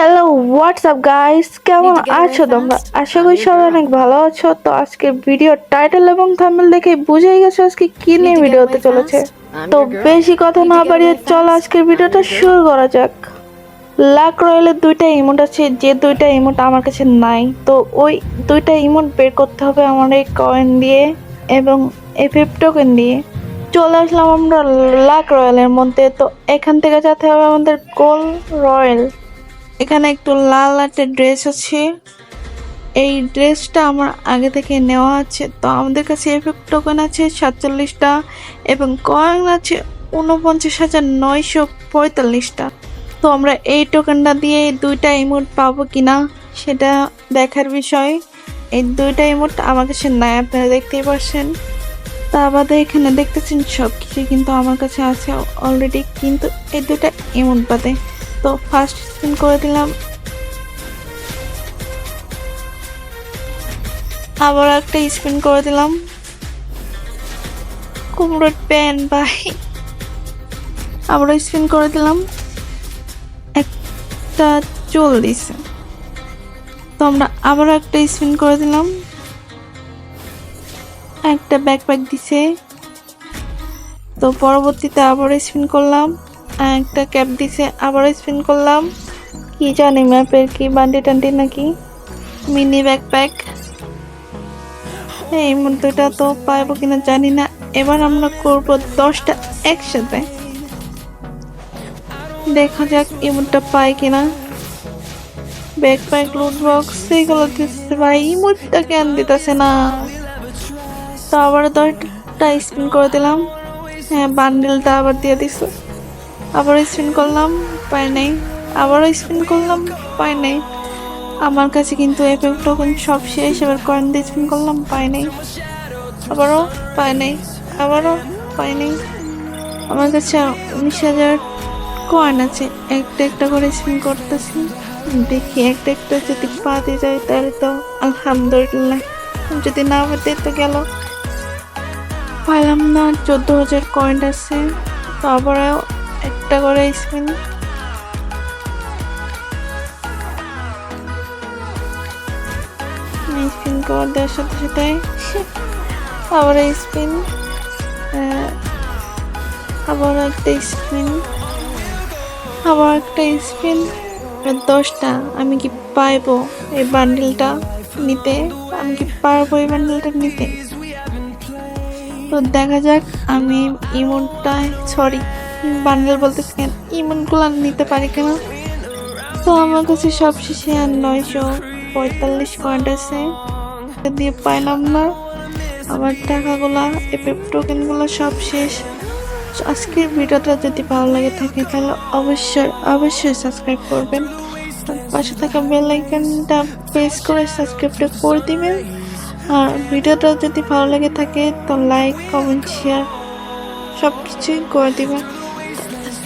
Hello WhatsApp guys কেমন আছো তোমরা? আশা করি সবাই অনেক ভালো আছো। তো আজকে ভিডিও টাইটেল এবং থাম্বনেল দেখে বুঝেই গেছো আজকে কি নিয়ে ভিডিও হতে চলেছে। তো বেশি কথা না বাড়িয়ে চলো আজকের ভিডিওটা শুরু করা যাক। লাক রয়েলের দুইটা ইমোট আছে যে দুইটা ইমোট আমার কাছে নাই তো ওই দুইটা ইমোট বের করতে হবে আমার এই কয়েন দিয়ে এবং এফএফ টোকেন দিয়ে। চলে আসলাম আমরা লাক রয়্যালের মধ্যে তো এখান থেকে যেতে হবে আমাদের গোল রয়্যাল এখানে একটু লাল একটা ড্রেস আছে। এই ড্রেসটা আমার আগে থেকে নেওয়া আছে। তো আমাদের কাছে এফেক্ট টোকেন আছে সাতচল্লিশটা এবং কয়েন আছে উনপঞ্চাশ হাজার নয়শো পঁয়তাল্লিশটা। তো আমরা এই টোকেনটা দিয়ে দুইটা ইমোট পাবো কিনা সেটা দেখার বিষয়। এই দুইটা ইমোট আমার কাছে নাই, আপনারা দেখতেই পারছেন। তা বাদে এখানে দেখতেছেন সব কিছু কিন্তু আমার কাছে আছে অলরেডি কিন্তু এই দুটা ইমোট বাদে। তো ফার্স্ট স্পিন করে দিলাম। আবার একটা স্পিন করে দিলাম। কুমড়োর প্যান বাই আবারও স্পিন করে দিলাম। একটা চুল দিছে। তো আমরা আবারও একটা স্পিন করে দিলাম। একটা ব্যাকপ্যাক দিছে। তো পরবর্তীতে আবারও স্পিন করলাম। একটা ক্যাপ দিছে, আবারও স্পিন করলাম। কি জানি ম্যাপের কি বান্ডি টান্ডি নাকি? মিনি ব্যাকপ্যাক এই মুহূর্তটা তো পাইবো কিনা জানি না। এবার আমরা করব দশটা একসাথে। দেখা যাক ইমোটটা পাই কিনা। ব্যাকপ্যাক লুট বক্স এগুলো দিচ্ছে ভাই ইমোটটা কেন দিতেছে না? তো আবার দশটা স্পিন করে দিলাম। হ্যাঁ বান্ডেলটা আবার দিয়ে দিছে। আবার স্পিন করলাম পাই নাই। আবারও স্পিন করলাম পাই নাই। আমার কাছে কিন্তু এফেক্ট টোকেন সব শেষ, এবার কয়েন দিয়ে স্পিন করলাম পাই নাই। আবারও পাই নাই, আবারও পাই নাই। আমার কাছে উনিশ হাজার কয়েন আছে, একটা একটা করে স্পিন করতেছি। দেখি একটা একটা যদি পাতে যায়, তাহলে তো আলহামদুলিল্লাহ। যদি না পাতে তো গেল। পাইলাম না, চোদ্দ হাজার কয়েন আছে। তো আবারও একটা করে স্পিন স্পিন করার দেওয়ার সাথে সাথে আবার স্পিন আবার একটা স্পিন আবার একটা স্পিন দশটা আমি কি পাইবো এই বান্ডেলটা নিতে? আমি কি পারব এই বান্ডেলটা নিতে? তো দেখা যাক আমি ইমনটা সরি বান্ডেল বলতেছি কেন ইমনগুলো নিতে পারি কিনা? তো আমার কাছে সব শেষে আর নয়শো পঁয়তাল্লিশ পয়েন্ট আছে। দিয়ে পাইলাম না। আমার টাকাগুলা, এফএফ টোকেনগুলো সব শেষ। আজকের ভিডিওটা যদি ভালো লাগে থাকে, তাহলে অবশ্যই অবশ্যই সাবস্ক্রাইব করবেন। পাশে থাকা বেল আইকনটা প্রেস করে সাবস্ক্রাইবটা করে দিবেন। আর ভিডিওটা যদি ভালো লাগে থাকে, তো লাইক কমেন্ট শেয়ার সব কিছুই করে দিবেন।